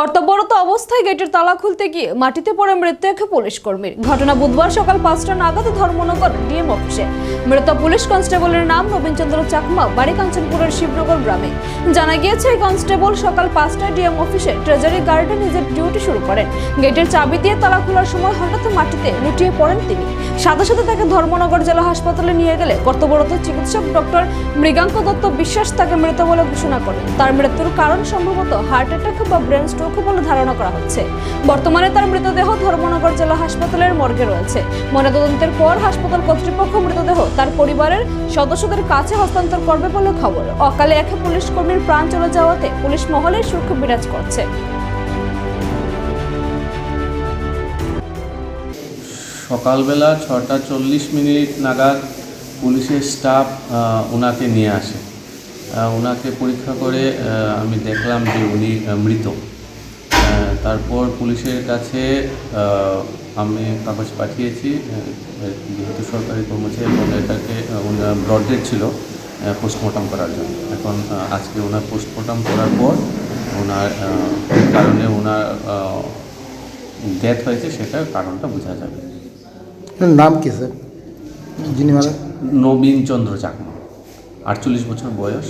কর্তব্যরত অবস্থায় গেটের তালা খুলতে গিয়ে মাটিতে পড়ে মৃত্যু এক পুলিশ কর্মীর। ঘটনা বুধবার সকাল পাঁচটা নাগাদ ধর্মনগর ডিএম অফিসে। মৃত পুলিশ কনস্টেবলের নাম নবীনচন্দ্র চাকমা, বাড়ি কাঞ্চনপুরের শিবনগর গ্রামে। জানা গিয়েছে এই কনস্টেবল সকাল পাঁচটায় ডিএম অফিসে ট্রেজারি গার্ডে নিজের ডিউটি শুরু করেন। গেটের চাবি দিয়ে তালা খোলার সময় হঠাৎ মাটিতে লুটিয়ে পড়েন তিনি। সাথে সাথে তাকে ধর্মনগর জেলা হাসপাতালে নিয়ে গেলে কর্তব্যরত চিকিৎসক ডক্টর মৃগাঙ্ক দত্ত বিশ্বাস তাকে মৃত বলে ঘোষণা করেন। তার মৃত্যুর কারণ সম্ভবত হার্ট অ্যাটাক বা ব্রেন স্ট্রোক বলে ধারণা করা হচ্ছে। বর্তমানে তার মৃতদেহ ধর্মনগর জেলা হাসপাতালের মর্গে রয়েছে। ময়নাতদন্তের পর হাসপাতাল কর্তৃপক্ষ মৃতদেহ তার পরিবারের সদস্যদের কাছে হস্তান্তর করবে বলে খবর। অকালে এক পুলিশ কর্মীর প্রাণ চলে যাওয়াতে পুলিশ মহলে সুখ বিরাজ করছে। সকালবেলা ছটা চল্লিশ মিনিট নাগাদ পুলিশের স্টাফ ওনাকে নিয়ে আসে। ওনাকে পরীক্ষা করে আমি দেখলাম যে উনি মৃত। তারপর পুলিশের কাছে আমি কাগজ পাঠিয়েছি। যেহেতু সরকারি কর্মচারী এবং এটাকে ব্রড ডেট ছিল পোস্টমর্টম করার জন্য। এখন আজকে ওনার পোস্টমর্টম করার পর ওনার কারণে ওনার ডেথ হয়েছে সেটার কারণটা বোঝা যাবে। নাম কি স্যার যিনি নবীন চন্দ্র চাকমা আটচল্লিশ বছর বয়স।